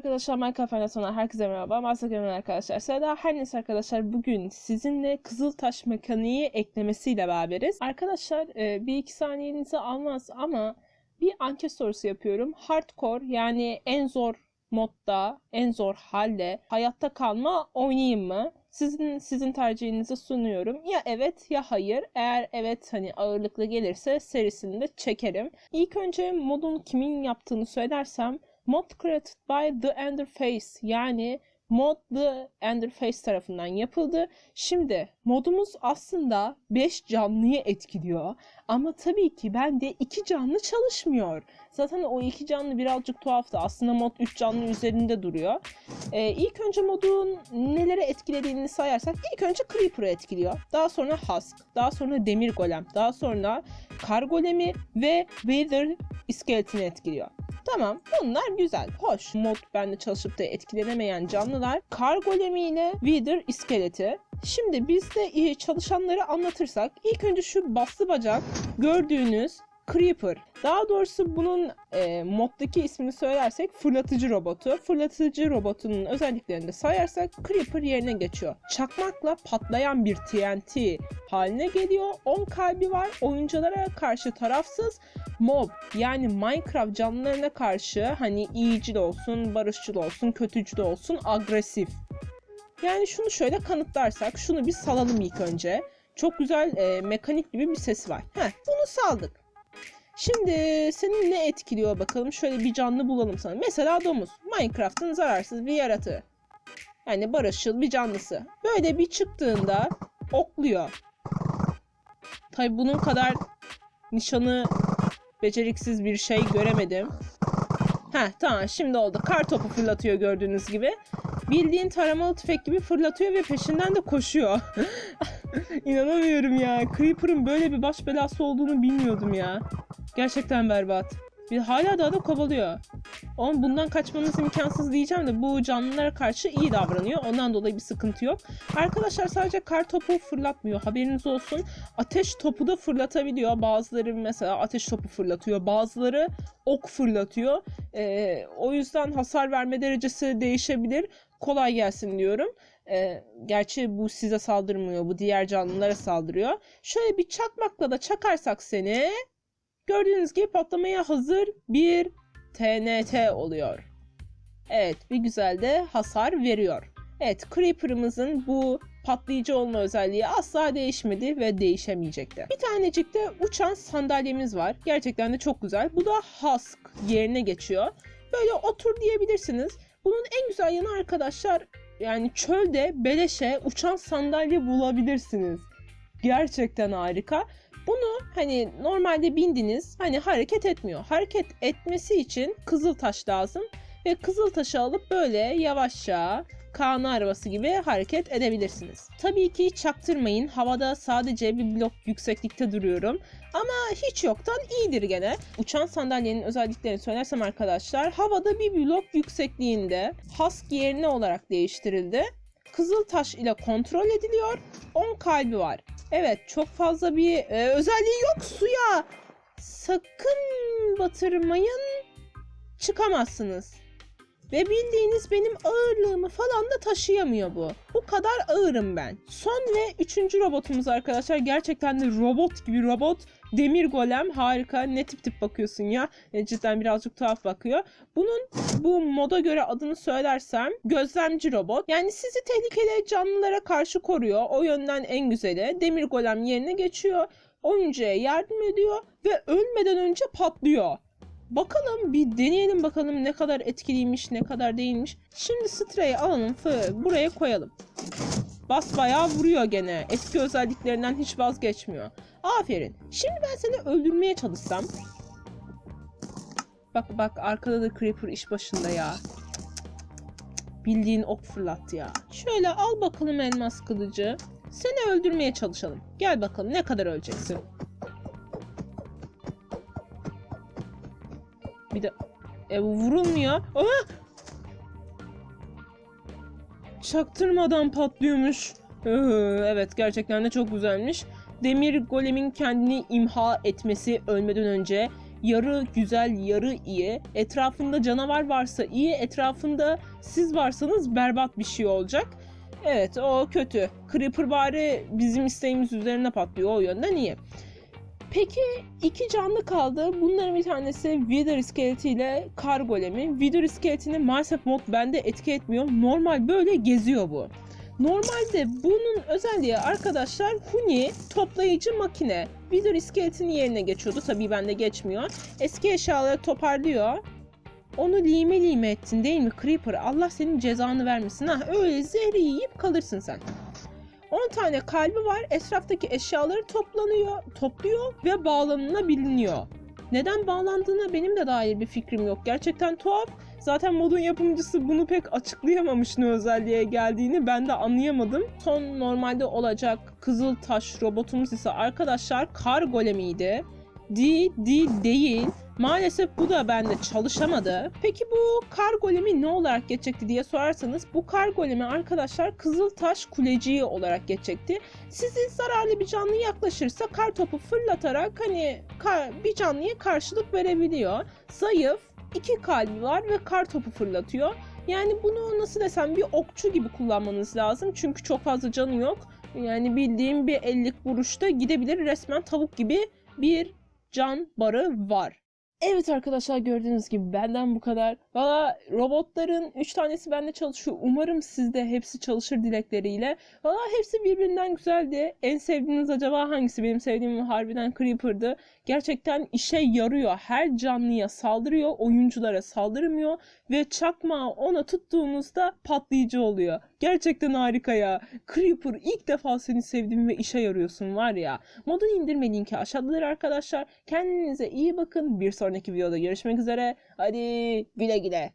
arkadaşlar Minecraft Oynatanlar herkese merhaba. Master arkadaşlar. Seda her neyse arkadaşlar bugün sizinle Kızıltaş mekaniği eklemesiyle beraberiz. Arkadaşlar e, bir iki saniyenizi almaz ama bir anket sorusu yapıyorum. Hardcore yani en zor modda, en zor halde hayatta kalma oynayayım mı? Sizin sizin tercihinizi sunuyorum. Ya evet ya hayır. Eğer evet hani ağırlıklı gelirse serisini de çekerim. İlk önce modun kimin yaptığını söylersem Mod created by The Enderface yani mod The Enderface tarafından yapıldı. Şimdi modumuz aslında 5 canlıyı etkiliyor. Ama tabii ki bende 2 canlı çalışmıyor. Zaten o 2 canlı birazcık tuhaftı. Aslında mod 3 canlı üzerinde duruyor. Ee, ilk önce modun nelere etkilediğini sayarsak ilk önce Creeper'ı etkiliyor. Daha sonra Husk, daha sonra Demir Golem, daha sonra Kar Golemi ve Wither iskeletini etkiliyor. Tamam bunlar güzel, hoş. Mod bende çalışıp da etkilenemeyen canlılar. Kar golemi ile Wither iskeleti. Şimdi biz de çalışanları anlatırsak ilk önce şu bastı bacak gördüğünüz Creeper. Daha doğrusu bunun e, moddaki ismini söylersek fırlatıcı robotu. Fırlatıcı robotunun özelliklerini de sayarsak Creeper yerine geçiyor. Çakmakla patlayan bir TNT haline geliyor. 10 kalbi var. Oyunculara karşı tarafsız. Mob yani Minecraft canlılarına karşı hani iyicil olsun, barışçıl olsun, kötücül olsun, agresif. Yani şunu şöyle kanıtlarsak, şunu bir salalım ilk önce. Çok güzel e, mekanik gibi bir ses var. Heh, bunu saldık. Şimdi seni ne etkiliyor bakalım. Şöyle bir canlı bulalım sana. Mesela domuz. Minecraft'ın zararsız bir yaratığı. Yani barışçıl bir canlısı. Böyle bir çıktığında okluyor. Tabi bunun kadar nişanı beceriksiz bir şey göremedim. Heh tamam şimdi oldu. Kar topu fırlatıyor gördüğünüz gibi. Bildiğin taramalı tüfek gibi fırlatıyor ve peşinden de koşuyor. İnanamıyorum ya. Creeper'ın böyle bir baş belası olduğunu bilmiyordum ya. Gerçekten berbat. Bir hala daha da kovalıyor. Ama bundan kaçmanız imkansız diyeceğim de bu canlılara karşı iyi davranıyor. Ondan dolayı bir sıkıntı yok. Arkadaşlar sadece kar topu fırlatmıyor. Haberiniz olsun. Ateş topu da fırlatabiliyor. Bazıları mesela ateş topu fırlatıyor. Bazıları ok fırlatıyor. Ee, o yüzden hasar verme derecesi değişebilir. Kolay gelsin diyorum. Ee, gerçi bu size saldırmıyor. Bu diğer canlılara saldırıyor. Şöyle bir çakmakla da çakarsak seni gördüğünüz gibi patlamaya hazır bir TNT oluyor. Evet bir güzel de hasar veriyor. Evet Creeper'ımızın bu patlayıcı olma özelliği asla değişmedi ve değişemeyecek de. Bir tanecik de uçan sandalyemiz var. Gerçekten de çok güzel. Bu da Husk yerine geçiyor. Böyle otur diyebilirsiniz. Bunun en güzel yanı arkadaşlar yani çölde beleşe uçan sandalye bulabilirsiniz. Gerçekten harika. Bunu hani normalde bindiniz hani hareket etmiyor. Hareket etmesi için kızıl taş lazım ve kızıl taşı alıp böyle yavaşça Kaan arabası gibi hareket edebilirsiniz. Tabii ki çaktırmayın. Havada sadece bir blok yükseklikte duruyorum. Ama hiç yoktan iyidir gene. Uçan sandalyenin özelliklerini söylersem arkadaşlar havada bir blok yüksekliğinde Husk yerine olarak değiştirildi. Kızıl taş ile kontrol ediliyor. 10 kalbi var. Evet çok fazla bir e, özelliği yok suya. Sakın batırmayın. Çıkamazsınız. Ve bildiğiniz benim ağırlığımı falan da taşıyamıyor bu. Bu kadar ağırım ben. Son ve üçüncü robotumuz arkadaşlar. Gerçekten de robot gibi robot. Demir golem harika. Ne tip tip bakıyorsun ya. E, cidden birazcık tuhaf bakıyor. Bunun bu moda göre adını söylersem gözlemci robot. Yani sizi tehlikeli canlılara karşı koruyor. O yönden en güzeli. Demir golem yerine geçiyor. Oyuncuya yardım ediyor ve ölmeden önce patlıyor. Bakalım bir deneyelim bakalım ne kadar etkiliymiş ne kadar değilmiş. Şimdi Stray'i alalım buraya koyalım. Bas bayağı vuruyor gene. Eski özelliklerinden hiç vazgeçmiyor. Aferin. Şimdi ben seni öldürmeye çalışsam. Bak bak arkada da Creeper iş başında ya. Bildiğin ok fırlattı ya. Şöyle al bakalım elmas kılıcı. Seni öldürmeye çalışalım. Gel bakalım ne kadar öleceksin. Bir de e, vurulmuyor. Aa! Çaktırmadan patlıyormuş. Evet gerçekten de çok güzelmiş. Demir golemin kendini imha etmesi ölmeden önce yarı güzel, yarı iyi. Etrafında canavar varsa iyi, etrafında siz varsanız berbat bir şey olacak. Evet o kötü. Creeper bari bizim isteğimiz üzerine patlıyor o yönden iyi. Peki iki canlı kaldı. Bunların bir tanesi Wither iskeleti ile kar golemi. Wither iskeletini maalesef mod bende etki etmiyor. Normal böyle geziyor bu. Normalde bunun özelliği arkadaşlar Huni toplayıcı makine. Wither iskeletinin yerine geçiyordu. Tabii bende geçmiyor. Eski eşyaları toparlıyor. Onu lime lime ettin değil mi Creeper? Allah senin cezanı vermesin. Ha öyle zehri yiyip kalırsın sen. 10 tane kalbi var. Etraftaki eşyaları toplanıyor, topluyor ve bağlanılabiliyor. Neden bağlandığına benim de dair bir fikrim yok. Gerçekten tuhaf. Zaten modun yapımcısı bunu pek açıklayamamış ne özelliğe geldiğini ben de anlayamadım. Son normalde olacak Kızıl Taş robotumuz ise arkadaşlar kar golemiydi. Değil, değil, değil. Maalesef bu da bende çalışamadı. Peki bu kar golemi ne olarak geçecekti diye sorarsanız bu kar golemi arkadaşlar Kızıltaş Kuleciği olarak geçecekti. Sizi zararlı bir canlı yaklaşırsa kar topu fırlatarak hani kar- bir canlıya karşılık verebiliyor. Zayıf, iki kalbi var ve kar topu fırlatıyor. Yani bunu nasıl desem bir okçu gibi kullanmanız lazım. Çünkü çok fazla canı yok. Yani bildiğim bir ellik vuruşta gidebilir. Resmen tavuk gibi bir can barı var. Evet arkadaşlar gördüğünüz gibi benden bu kadar. Valla robotların 3 tanesi bende çalışıyor. Umarım sizde hepsi çalışır dilekleriyle. Valla hepsi birbirinden güzeldi. En sevdiğiniz acaba hangisi? Benim sevdiğim harbiden Creeper'dı. Gerçekten işe yarıyor. Her canlıya saldırıyor. Oyunculara saldırmıyor. Ve çakmağı ona tuttuğunuzda patlayıcı oluyor. Gerçekten harika ya. Creeper ilk defa seni sevdim ve işe yarıyorsun var ya. Modun indirme linki aşağıdadır arkadaşlar. Kendinize iyi bakın. Bir sonraki videoda görüşmek üzere. Hadi güle güle.